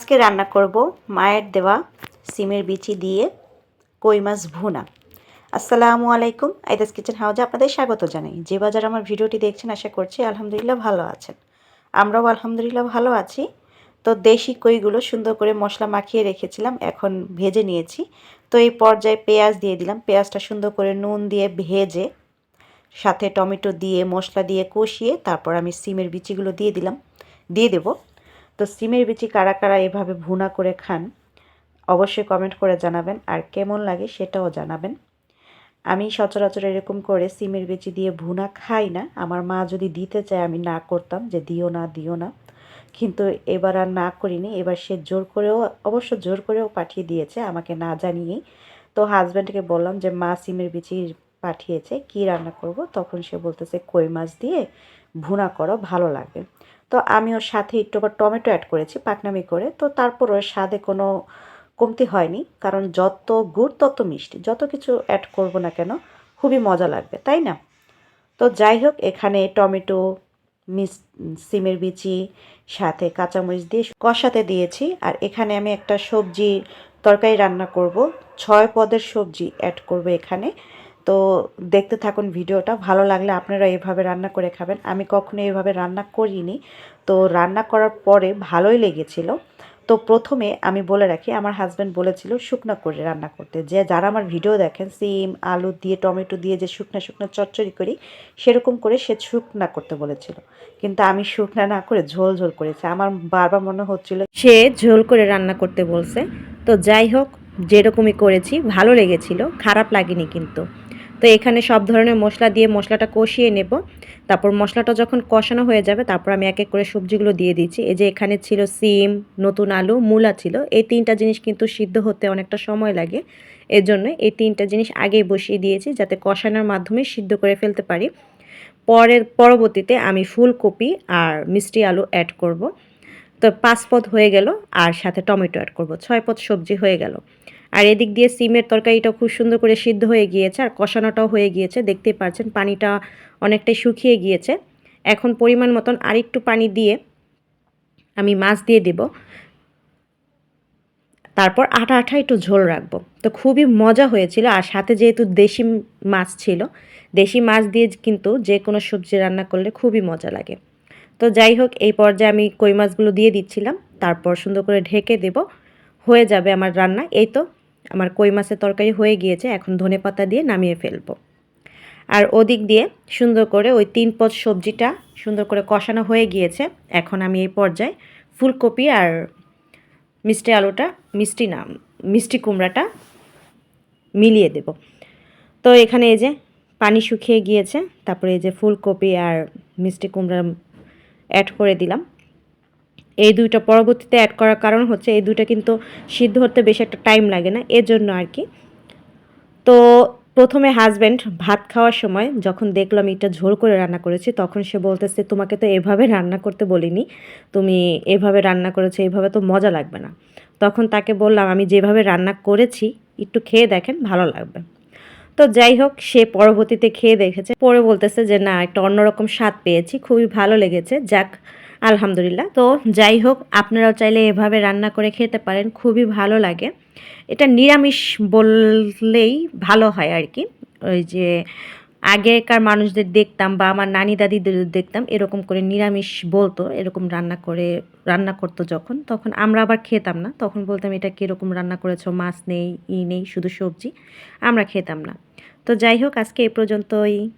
আজকে রান্না করব মায়ের দেওয়া সিমের বিচি দিয়ে কই মাছ ভুনা। আসসালামু আলাইকুম, আইদাস কিচেন হাউজে আপনাদের স্বাগত জানাই। যে বাজার আমার ভিডিওটি দেখছেন আশা করছি আলহামদুলিল্লাহ ভালো আছেন। আমরাও আলহামদুলিল্লাহ ভালো আছি। তো দেশি কইগুলো সুন্দর করে মশলা মাখিয়ে রেখেছিলাম, এখন ভেজে নিয়েছি। তো এই পর্যায়ে পেঁয়াজ দিয়ে দিলাম। পেঁয়াজটা সুন্দর করে নুন দিয়ে ভেজে, সাথে টমেটো দিয়ে, মশলা দিয়ে কষিয়ে, তারপর আমি সিমের বিচিগুলো দিয়ে দিলাম। দিয়ে দেবো। তো সিমের বিচি কারা কারা এভাবে ভুনা করে খান, অবশ্যই কমেন্ট করে জানাবেন। আর কেমন লাগে সেটাও জানাবেন। আমি সচরাচর এরকম করে সিমের বিচি দিয়ে ভুনা খাই না। আমার মা যদি দিতে চায় আমি না করতাম যে দিও না দিও না। কিন্তু এবার আর না করিনি। এবার সে জোর করেও, অবশ্য জোর করেও পাঠিয়ে দিয়েছে আমাকে না জানিয়েই। তো হাজব্যান্ডকে বললাম যে, মা, সিমের বিচি পাঠিয়েছে, কি রান্না করব, তখন সে বলতেছে, কই মাছ দিয়ে ভুনা করো, ভালো লাগে। তো আমি ওর সাথে একটু আবার টমেটো অ্যাড করেছি, পাকনামি করে। তো তারপর ওর স্বাদে কোনো কমতি হয়নি, কারণ যত গুড় তত মিষ্টি। যত কিছু অ্যাড করব না কেন, খুবই মজা লাগবে, তাই না? তো যাই হোক, এখানে টমেটো, মিস, সিমের বিচি, সাথে কাঁচামরিচ দিয়ে কষাতে দিয়েছি। আর এখানে আমি একটা সবজি তরকারি রান্না করব। ছয় পদের সবজি অ্যাড করব এখানে। তো দেখতে থাকুন ভিডিওটা। ভালো লাগলে আপনারা এভাবে রান্না করে খাবেন। আমি কখনো এভাবে রান্না করিনি। তো রান্না করার পরে ভালোই লেগেছিল। তো প্রথমে আমি বলে রাখি, আমার হাজব্যান্ড বলেছিল, শুকনো করে রান্না করতে। যে যারা আমার ভিডিও দেখেন, সিম, আলু দিয়ে, টমেটো দিয়ে যে শুকনা শুকনো চচ্চড়ি করি, সেরকম করে সে শুকনা করতে বলেছিল। কিন্তু আমি শুকনা না করে ঝোল ঝোল করেছি। আমার বারবার মনে হচ্ছিল, সে ঝোল করে রান্না করতে বলছে। তো যাই হোক, যেরকমই করেছি, ভালো লেগেছিল, খারাপ লাগেনি কিন্তু। তো এখানে সব ধরনের মশলা দিয়ে মশলাটা কষিয়ে নেব। তারপর মশলাটা যখন কষানো হয়ে যাবে, তারপর আমি এক এক করে সবজিগুলো দিয়ে দিচ্ছি। এই যে এখানে ছিল সিম, নতুন আলু, মূলা ছিল। এই তিনটা জিনিস কিন্তু সিদ্ধ হতে অনেকটা সময় লাগে। এর জন্য এই তিনটা জিনিস আগেই বসিয়ে দিয়েছি যাতে কষানোর মাধ্যমে সিদ্ধ করে ফেলতে পারি। পরের, পরবর্তীতে আমি ফুলকপি আর মিষ্টি আলু অ্যাড করব। তো পাঁচ পদ হয়ে গেল, আর সাথে টমেটো অ্যাড করব। ছয় পদ সবজি হয়ে গেল। আর এদিক দিয়ে সিমের তরকারিটা খুব সুন্দর করে সিদ্ধ হয়ে গিয়েছে আর কষানোটাও হয়ে গিয়েছে, দেখতেই পাচ্ছেন পানিটা অনেকটাই শুকিয়ে গিয়েছে। এখন পরিমাণ মতন আরেকটু পানি দিয়ে আমি মাছ দিয়ে দেব। তারপর আঠা আঠা একটু ঝোল রাখব। তো খুবই মজা হয়েছিল আর সাথে যেহেতু দেশি মাছ ছিল, দেশি মাছ দিয়ে কিন্তু যে কোনো সবজি রান্না করলে খুবই মজা লাগে। তো যাই হোক, এই পর্যায়ে আমি কই মাছগুলো দিয়ে দিচ্ছিলাম, তারপর সুন্দর করে ঢেকে দেব, হয়ে যাবে আমার রান্না। এই তো আমার কই মাছের তরকারি হয়ে গিয়েছে, এখন ধনে পাতা দিয়ে নামিয়ে ফেলব। আর ওদিক দিয়ে সুন্দর করে ওই তিন পদ সবজিটা সুন্দর করে কষানো হয়ে গিয়েছে। এখন আমি এই পর্যায়ে ফুলকপি আর মিষ্টি আলুটা, মিষ্টি না, মিষ্টি কুমড়াটা মিলিয়ে দেব। তো এখানে এই যে পানি শুকিয়ে গিয়েছে, তারপরে এই যে ফুলকপি আর মিষ্টি কুমড়া অ্যাড করে দিলাম। এই দুইটা পরবর্তীতে অ্যাড করার কারণ হচ্ছে এই দুইটা কিন্তু সিদ্ধ হতে বেশি একটা টাইম লাগে না এর জন্য আর কি। তো প্রথমে হাজব্যান্ড ভাত খাওয়ার সময় যখন দেখলাম এটা ঝোল করে রান্না করেছি, তখন সে বলতেছে, তোমাকে তো এভাবে রান্না করতে বলিনি, তুমি এভাবে রান্না করেছ, এভাবে তো মজা লাগবে না। তখন তাকে বললাম, আমি যেভাবে রান্না করেছি, একটু খেয়ে দেখেন, ভালো লাগবে। তো যাই হোক, সে পরবর্তীতে খেয়ে দেখেছে। পরে বলতেছে যে, না, একটা অন্যরকম স্বাদ পেয়েছি, খুবই ভালো লেগেছে। যাক আলহামদুলিল্লাহ। তো যাই হোক, আপনারাও চাইলে এভাবে রান্না করে খেতে পারেন, খুবই ভালো লাগে। এটা নিরামিষ বললেই ভালো হয় আর কি। ওই যে আগেকার মানুষদের দেখতাম বা আমার নানি দাদিদের দেখতাম, এরকম করে নিরামিষ বলতো, এরকম রান্না করে, রান্না করতো যখন। তখন আমরা আবার খেতাম না। তখন বলতাম, এটা কীরকম রান্না করেছ? মাছ নেই, ই নেই, শুধু সবজি। আমরা খেতাম না। তো যাই হোক, আজকে এই পর্যন্তই।